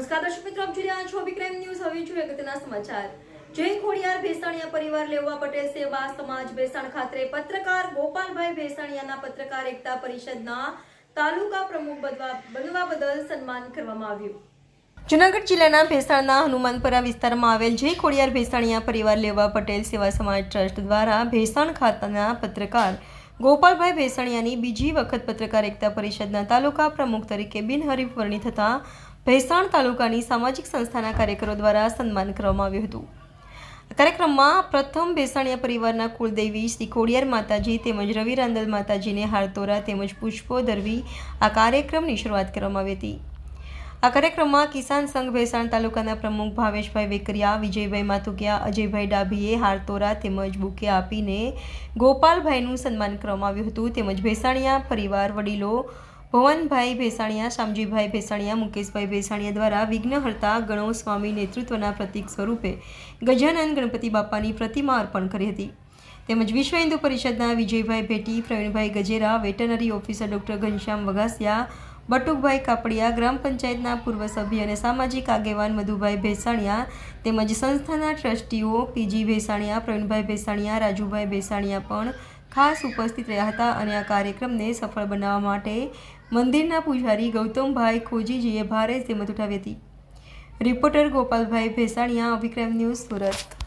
નમસ્કાર દર્શક મિત્રો, આપ જોઈ રહ્યા છો વિક્રમ ન્યૂઝ. હવે જોઈએ અગત્યના સમાચાર. જય ખોડિયાર ભેસાણીયા પરિવાર લેવા પટેલ સેવા સમાજ ભેસાણ ખાતે પત્રકાર ગોપાલભાઈ ભેસાણીયાના પત્રકાર એકતા પરિષદના તાલુકા પ્રમુખ બનવા બદલ સન્માન કરવામાં આવ્યું. જુનાગઢ જિલ્લાના ભેસાણના હનુમાનપરા વિસ્તારમાં આવેલ જય ખોડિયાર ભેસાણીયા પરિવાર લેવા પટેલ સેવા સમાજ ટ્રસ્ટ દ્વારા ભેસાણ ખાતાના પત્રકાર ગોપાલભાઈ ભેસાણીયાની બીજી વખત પત્રકાર એકતા પરિષદના તાલુકા પ્રમુખ તરીકે બિનહરીફ વરણી થતા ભેસાણ તાલુકાની સામાજિક સંસ્થાના કાર્યકરો દ્વારા સન્માન કરવામાં આવ્યું હતું. કાર્યક્રમમાં પ્રથમ ભેસાણીયા પરિવારના કુળદેવી શ્રી ખોડિયાર માતાજી તેમજ રવિ રાંદલ માતાજીને હારતોરા તેમજ પુષ્પો ધરવી આ કાર્યક્રમની શરૂઆત કરવામાં આવી હતી. આ કાર્યક્રમમાં કિસાન સંઘ ભેસાણ તાલુકાના પ્રમુખ ભાવેશભાઈ વેકરિયા, વિજયભાઈ માથુકિયા, અજયભાઈ ડાભીએ હારતોરા તેમજ બુકે આપીને ગોપાલભાઈનું સન્માન કરવામાં આવ્યું હતું. તેમજ ભેસાણીયા પરિવાર વડીલો ભવનભાઈ ભેસાણીયા, શામજીભાઈ ભેસાણીયા, મુકેશભાઈ ભેસાણીયા દ્વારા વિઘ્નહર્તા ગણો સ્વામી નેતૃત્વના પ્રતીક સ્વરૂપે ગજાનંદ ગણપતિ બાપાની પ્રતિમા અર્પણ કરી હતી. તેમજ વિશ્વ હિન્દુ પરિષદના Vijaybhai Bheti, Pravinbhai Gajera veterinary officer doctor Ghanshyam Vaghasiya, Batukbhai Kapadia, ગ્રામ પંચાયતના પૂર્વ સભ્ય અને સામાજિક આગેવાન મધુભાઈ ભેસાણીયા તેમજ સંસ્થાના ટ્રસ્ટીઓ પીજી ભેસાણીયા, પ્રવીણભાઈ ભેસાણીયા, રાજુભાઈ ભેસાણીયા પણ ખાસ ઉપસ્થિત રહ્યા હતા અને આ કાર્યક્રમને સફળ બનાવવા માટે મંદિરના પૂજારી ગૌતમભાઈ ખોજીજીએ ભારે જહેમત ઉઠાવી હતી. Reporter Gopalbhai Bhesaniya Abhikram news Surat.